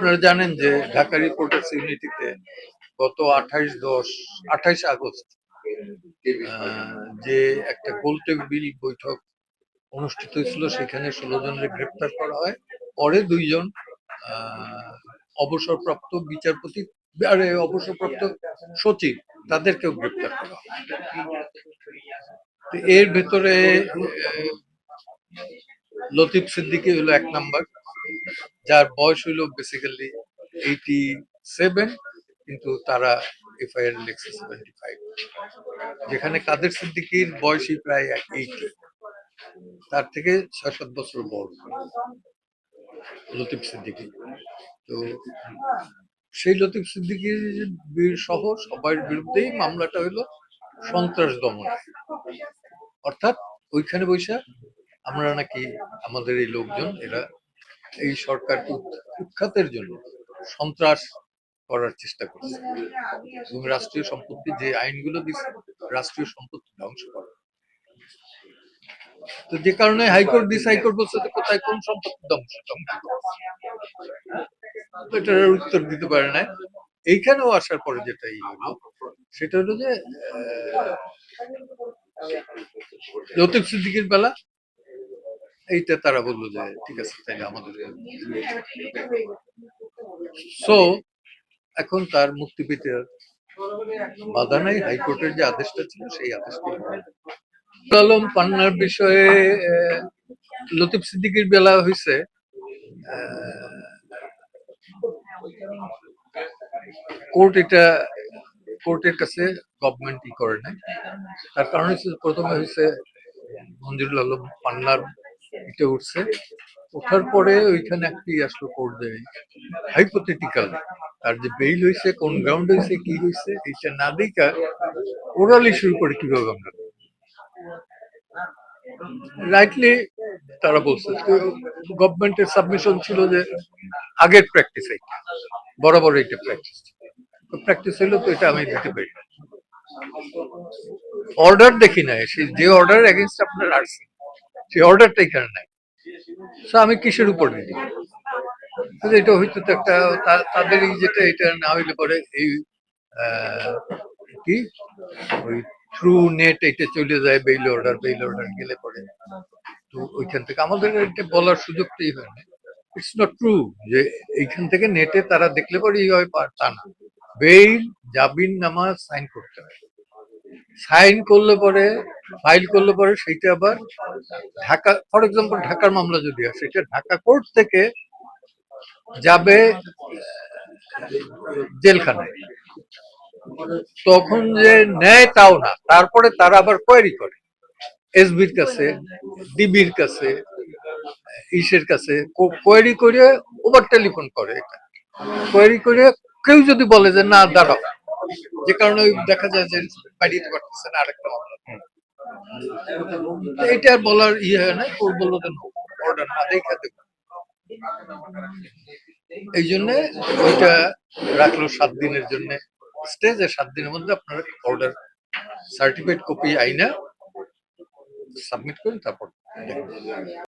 আপনারা জানেন যে ঢাকা রিপোর্টার্স ইউনিটিতে গত আঠাইশ দশ, আঠাইশ আগস্ট যে একটা গোলটেবিল বৈঠক অনুষ্ঠিত হয়েছিল, সেখানে ষোলো জনের গ্রেপ্তার করা হয়। পরে দুইজন অবসরপ্রাপ্ত বিচারপতি, আরে, অবসরপ্রাপ্ত সচিব, তাদেরকেও গ্রেপ্তার করা হয়। এর ভেতরে লতিফ সিদ্দিকী হলো এক নাম্বার। যার বয়স হইল বেসিক্যালি এইটি সেভেন কিন্তু তারা এফআইআর লিখছে সেভেন্টি ফাইভ যেখানে কাদের সিদ্দিকীর বয়সই প্রায় এইটি তার থেকে ছয় সাত বছর বড়। লতিফ সিদ্দিকি। তো সেই লতিফ সিদ্দিকীর সহ সবার বিরুদ্ধেই মামলাটা হলো সন্ত্রাস দমন। অর্থাৎ ওইখানে বৈশা আমরা নাকি আমাদের এই লোকজন, এরা এই সরকারকে উৎ- উৎখাতের জন্য সন্ত্রাস করার চেষ্টা করছে। এবং রাষ্ট্রীয় সম্পত্তি যে আইনগুলো দিচ্ছে রাষ্ট্রীয় সম্পত্তি ধ্বংস করা। তো যে কারণে হাইকোর্ট দিস হাইকোর্ট বলছে কোথায় কোন সম্পত্তি ধ্বংস? এটার উত্তর দিতে পারে না এইখানেও আসার পরে যেটা হলো, সেটা হলো যে লতিফ সিদ্দিকের বেলা এইটা তারা বলল যে, ঠিক আছে, তাইলে আমাদের সো এখন তার মুক্তি পেতে বাধা নাই হাইকোর্টের যে আদেশটা ছিল, সেই আদেশটা আলম পান্নার বিষয়ে লতিফ সিদ্দিকির বেলা হয়েছে কোর্ট এটা, কোর্টের কাছে গভর্নমেন্ট ই করে নাই। তার কারণ হচ্ছে প্রথমে হয়েছে মঞ্জুরুল আলম পান্নার এটা উঠছে। ওঠার পরে ওইখানে একটি আসলো কোর্ট দেয় হাইপোথেটিক্যাল আর যে বেইল হয়েছে কোন গ্রাউন্ড হয়েছে কি হয়েছে এইটা না দেখা ওরালি শুরু করে কীভাবে আমরা? রাইটলি তারা বলছে গভর্নমেন্টের সাবমিশন ছিল যে আগের প্র্যাকটিস এইটা বরাবর এইটা প্র্যাকটিস প্র্যাকটিস হইল তো এটা আমি দিতে পারি। অর্ডার দেখি নাই সে যে অর্ডার এগেনস্ট আপনার আসছে। সেই অর্ডারটা এখানে নাই। আমি কিসের উপর কিন্তু এটা হয়তো তো একটা তাদের যেটা, এটা না হইলে পরে এই কি? ওই থ্রু নেট এটা চলে যায় বেইল অর্ডার বেইল অর্ডার গেলে পরে। তো ওইখান থেকে আমাদের এটা বলার সুযোগটাই হয় না ইটস নট ট্রু যে এইখান থেকে নেটে তারা দেখলে পরে হয় তা না। বেইল জাবিন নামা সাইন করতে হয়। সাইন করলে পরে ফাইল করলে পরে সেইটা আবার ঢাকা ফর এক্সাম্পল ঢাকার মামলা যদি হয় সেটা ঢাকা কোর্ট থেকে যাবে জেলখানায়। তখন যে নেয় তাও না, তারপরে তারা আবার কোয়ারি করে। এসবির কাছে, ডিবির কাছে, ইসের কাছে কোয়ারি করে ওভার টেলিফোন করে এটা। কোয়ারি করে কেউ যদি বলে যে, না, দাঁড়াও। যে কারণে দেখা যায় যে পাঠিয়ে পারতেছে না, আরেকটা মামলা। এটা আর বলার ইয়ে হয় না ওর বলল কেন অর্ডার না, দেখা দেবো এই জন্যে ওইটা রাখল সাত দিনের জন্য স্টেজে সাত দিনের মধ্যে আপনার অর্ডার সার্টিফিকেট কপি আইনা সাবমিট করেন তারপর।